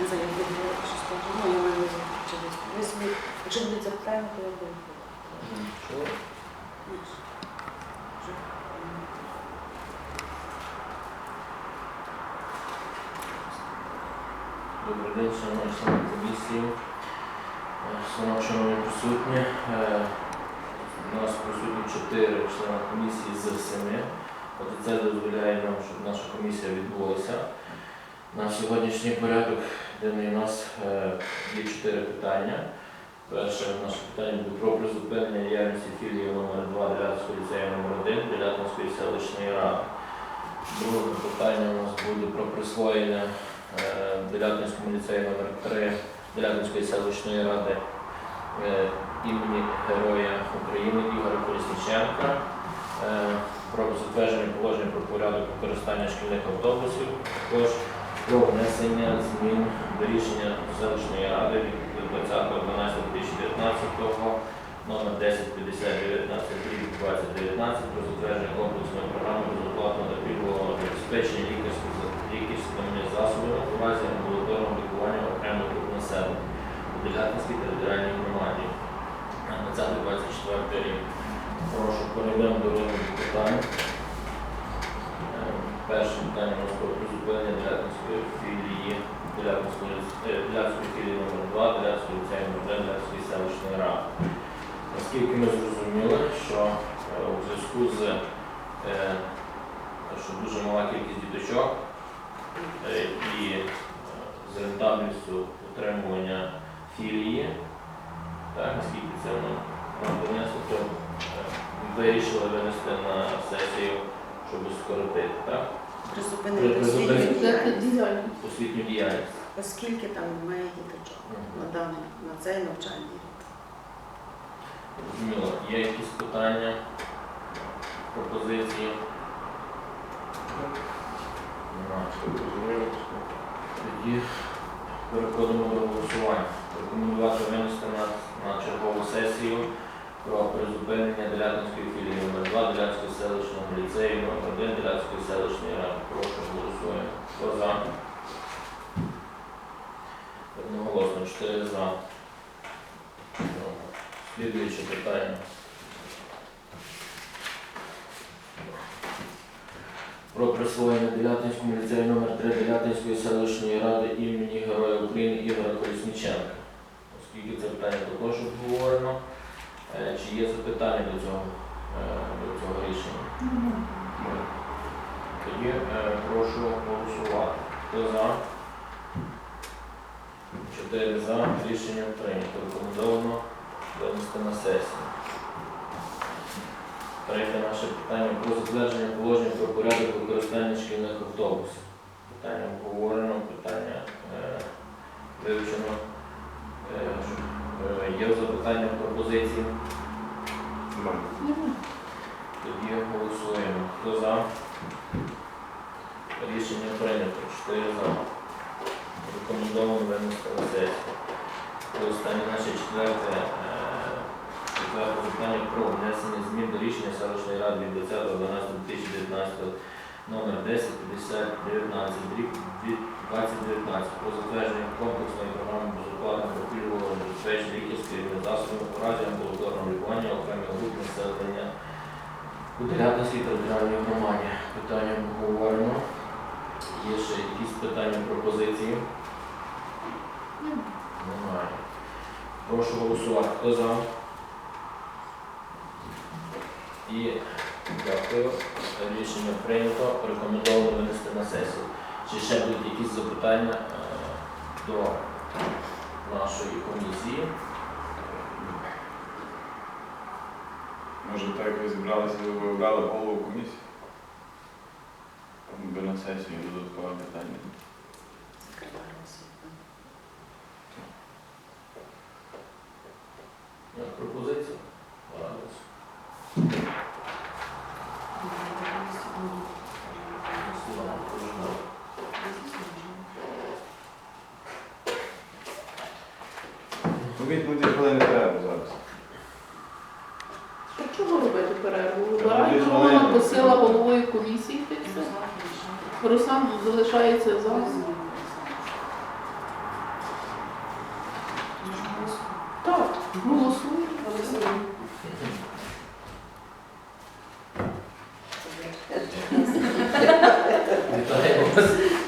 не заявили, що скажу. Ну, я маю ви- ви собі, якщо будуть запитання, то я буду. Добрий день, шановні члени комісії, Е, шановні присутні. Е, У нас присутні чотири члени комісії з семи. От це дозволяє нам, щоб наша комісія відбулася. На сьогоднішній порядок денний у нас е, є чотири питання. Перше наше питання буде про призупинення діяльності філії номер 2 Делятського ліцею номер 1 Делятинської селищної ради. Друге питання у нас буде про присвоєння Делятинському ліцею номер 3 Делятинської селищної ради е, імені Героя України Ігоря Колісниченка. Е, Про затвердження положення про порядок використання шкільних автобусів. Також про внесення змін до рішення селищної ради від 20.12.2019 номер 105019 2019 про затвердження комплексної програми безоплатного пільгового забезпечення лікарськими засобами у разі амбулаторного лікування окремих груп населення у Делятинській територіальній громаді на 2024 рік. Прошу перейдемо до розгляду питань. Е, Перше питання про призупинення Філії Делятинської е, філії номер 2 Делятинської ліцею номер 1 Делятинської селищної ради. Наскільки ми зрозуміли, що е, у зв'язку з е, що дуже мала кількість діточок і з рентабельністю утримування філії, так, наскільки це нам, донесло, то вирішили винести на сесію, щоб скоротити так, Призупинити освітню діяльність, освітню діяльність. оскільки там немає діточок на даний, на цей навчальний рік. Зрозуміло, є якісь питання, пропозиції? Немає. Тоді переходимо до голосування. Рекомендувати винести на, на чергову сесію про призупинення Делятинської філії номер 2 Делятинської селищного ліцею номер 1 Делятинської селищної ради. Прошу голосуємо. Хто за? Одноголосно, 4 за. Слідуюче питання. Про присвоєння Делятинському ліцею номер 3 Делятинської селищної ради імені Героя України Ігоря Колісниченка. Оскільки це питання також обговорено, чи є запитання до цього, е, до цього рішення? Тоді е, прошу голосувати. Хто за? Чотири за. Рішення прийнято. Рекомендовано винести на сесію. Третє наше питання про затвердження положення про порядок використання шкільних автобусів. Питання обговорено, питання е, вивчено. Е, е, є запитання, пропозиції? Тоді голосуємо. Хто за? Рішення прийнято. Чотири за. Рекомендовано винести на сесію. І останнє наше четверте. е, Четверте питання про внесення змін до рішення селищної ради від 20.12.2019 номер 105019 рік 2019 про затвердження комплексної програми безоплатного пільгового забезпечення лікарськими засобами у разі амбулаторного лікування окремих груп населення у Делятинській територіальній громаді. Питання обговорено. Є ще якісь питання, пропозиції? Немає. Прошу голосувати. Хто за? І дякую. Рішення прийнято. Рекомендовано винести на сесію. Чи ще будуть якісь запитання е, до нашої комісії? Може, так ви зібралися, ви обрали голову комісії? Би на сесію додаткове питання. відповіді коли не треба зараз. Так чого робити перерву? Баранів Романа посила головою комісії та. Руслан залишається зараз. Так, голосуємо. Вітаємо вас.